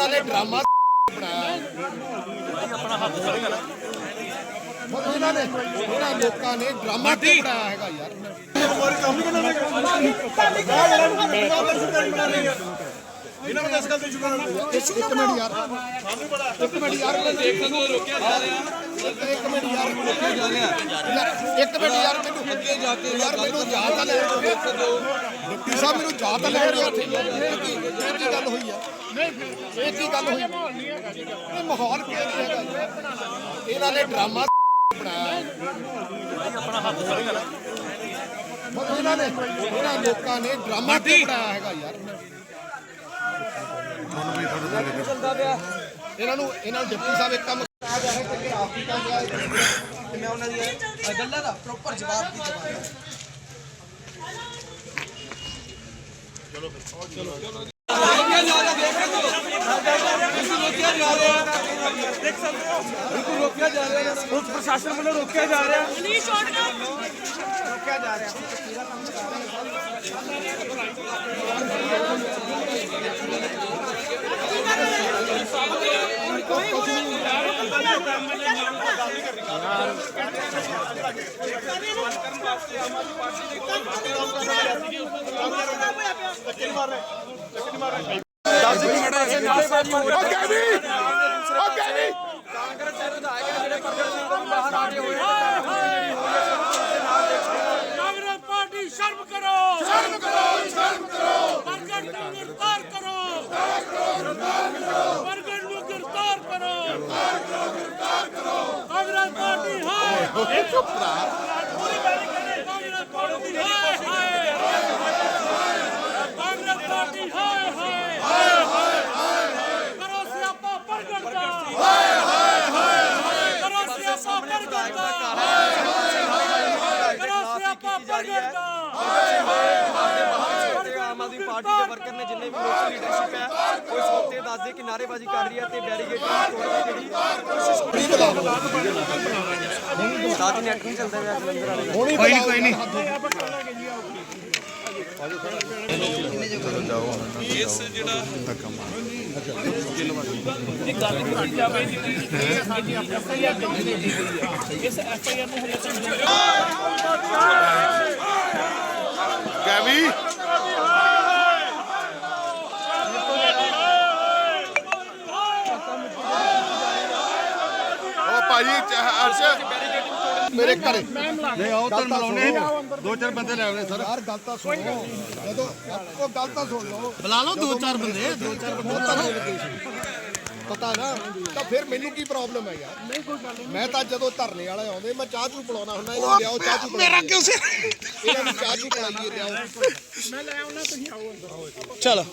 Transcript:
ਇਹਨਾਂ ਨੇ ਡਰਾਮਾ ਬਣਾਇਆ। ਆਪਣਾ ਹੱਥ ਇਹਨਾਂ ਨੇ ਇਹਨਾਂ ਲੋਕਾਂ ਨੇ ਡਰਾਮਾ ਬਣਾਇਆ ਹੈਗਾ ਯਾਰ ਇਹਨਾਂ ਨੂੰ ਇਸ ਗੱਲ ਤੇ ਸ਼ੁਕਰ ਇੱਕ ਇੱਕ ਮਿੰਟ ਯਾਰ। ਇੱਕ ਮਿੰਟ ਯਾਰ ਮੈਂ ਦੇਖ ਲਓ ਰੋਕਿਆ ਜਾ ਰਿਹਾ। ਇੱਕ ਮਿੰਟ ਯਾਰ ਰੋਕਿਆ ਜਾ ਰਿਹਾ ਇੱਕ ਮਿੰਟ ਯਾਰ ਮੈਨੂੰ ਅੱਗੇ ਜਾ ਕੇ ਯਾਰ ਮੈਨੂੰ ਜਾ ਤਾਂ ਲੈ ਦੇਖ ਦਿਓ। ਡਿਪਟੀ ਸਾਹਿਬ ਮੈਨੂੰ ਜਾ ਤਾਂ ਲੈ ਰਿਹਾ ਇੱਥੇ। ਇਹ ਕੀ ਇਹ ਕੀ ਗੱਲ ਹੋਈ ਆ ਨਹੀਂ ਇਹ ਕੀ ਗੱਲ ਹੋਈ? ਇਹ ਮਾਹੌਲ ਕਿਹੋ ਜਿਹਾ ਹੈਗਾ ਯਾਰ? ਇਹਨਾਂ ਨੇ ਡਰਾਮਾ ਬਣਾਇਆ। ਆਪਣਾ ਹੱਥ ਸਰ ਕਰ ਇਹਨਾਂ ਨੇ ਇਹਨਾਂ ਲੋਕਾਂ ਨੇ ਡਰਾਮਾ ਬਣਾਇਆ ਹੈਗਾ ਯਾਰ? ਇਹਨਾਂ ਨੂੰ ਇਹਨਾਂ ਨੂੰ ਡਿਪਟੀ ਸਾਹਿਬ ਇੱਕ ਕੰਮ ਮੈਂ ਉਹਨਾਂ ਦੀ ਗੱਲਾਂ ਦਾ ਪ੍ਰੋਪਰ ਜਵਾਬ ਦੀ ਜਵਾਬ ਪ੍ਰਸ਼ਾਸਨ ਵੱਲੋਂ ਰੋਕਿਆ ਜਾ ਰਿਹਾ ਰੋਕਿਆ ਜਾ ਰਿਹਾ ਕਾਂਗਰਸ ਪਾਰਟੀ ਸ਼ਰਮ ਕਰੋ ਸ਼ਰਮ ਕਰੋ ਸ਼ਰਮ ਕਰੋ ਪ੍ਰਗਟ ਨੂੰ ਗ੍ਰਿਫਤਾਰ ਕਰੋ ਪ੍ਰਗਟ ਨੂੰ ਗ੍ਰਿਫਤਾਰ ਕਰੋ ਕਾਂਗਰਸ ਪਾਰਟੀ ਹਾਏ ਇਹ ਚੁੱਪ ਕਾਂਗਰਸ ਪਾਰਟੀ ਹਾਏ ਹਾਏ ਕਾਂਗਰਸ ਪਾਰਟੀ ਹਾਏ ਹਾਏ ਕਰੋ ਸਿਆਪਾ ਪ੍ਰਗਟ ਦਾ ਹਾਏ ਹਾਏ ਕਰੋ ਸਿਆਪਾ ਪ੍ਰਗਟ ਦਾ ਕਰੋ ਸਿਆਪਾ ਪ੍ਰਗਟ ਦਾ ਆਮ ਆਦਮੀ ਪਾਰਟੀ ਦੇ ਵਰਕਰ ਨੇ ਜਿੰਨੇ ਵੀ ਲੋਕਲ ਲੀਡਰਸ਼ਿਪ ਹੈ ਉਹ ਇਸ ਮੌਕੇ ਦੱਸਦੇ ਕਿ ਨਾਅਰੇਬਾਜ਼ੀ ਕਰ ਰਹੀ ਹੈ ਤੇ ਬੈਰੀਗੇਡ ਦੀ ਜਿਹੜੀ ਕੋਸ਼ਿਸ਼ ਸਾਥ ਨੈਟ ਨਹੀਂ ਚੱਲਦਾ ਪਿਆ ਜਲੰਧਰ ਵਾਲੇ। ਦਾ ਕੋਈ ਨਹੀਂ ਕੋਈ ਨਹੀਂ। ਕੈਵੀ ਉਹ ਭਾਜੀ ਅਰਸ਼। ਮੇਰੇ ਘਰੇ। ਨਹੀਂ ਆਓ ਤਾਂ ਮਿਲਾਉਣੇ ਦੋ ਚਾਰ ਬੰਦੇ ਲੈ ਆਉਣੇ ਸਰ। ਯਾਰ ਗੱਲ ਤਾਂ ਸੁਣੋ। ਜਦੋਂ ਉਹ ਗੱਲ ਤਾਂ ਸੁਣ ਲਓ। ਬੁਲਾ ਲਓ ਦੋ ਚਾਰ ਬੰਦੇ ਦੋ ਚਾਰ ਪਤਾ ਨਾ ਤਾਂ ਫਿਰ ਮੈਨੂੰ ਕੀ ਪ੍ਰੋਬਲਮ ਹੈ ਯਾਰ? ਨਹੀਂ ਕੋਈ ਗੱਲ ਮੈਂ ਤਾਂ ਜਦੋਂ ਧਰਨੇ ਵਾਲੇ ਆਉਂਦੇ ਮੈਂ ਚਾਹ ਚੂ ਪਿਲਾਉਣਾ ਹੁੰਦਾ ਇਹਨਾਂ ਨੂੰ ਲਿਆਓ ਚਾਹ ਚੂ ਮੇਰਾ ਕਿਉਂ ਸੇ ਇਹਨਾਂ ਨੂੰ ਚਾਹ ਚੂ ਪਿਲਾਈਏ ਲਿਆਓ। ਚਲੋ।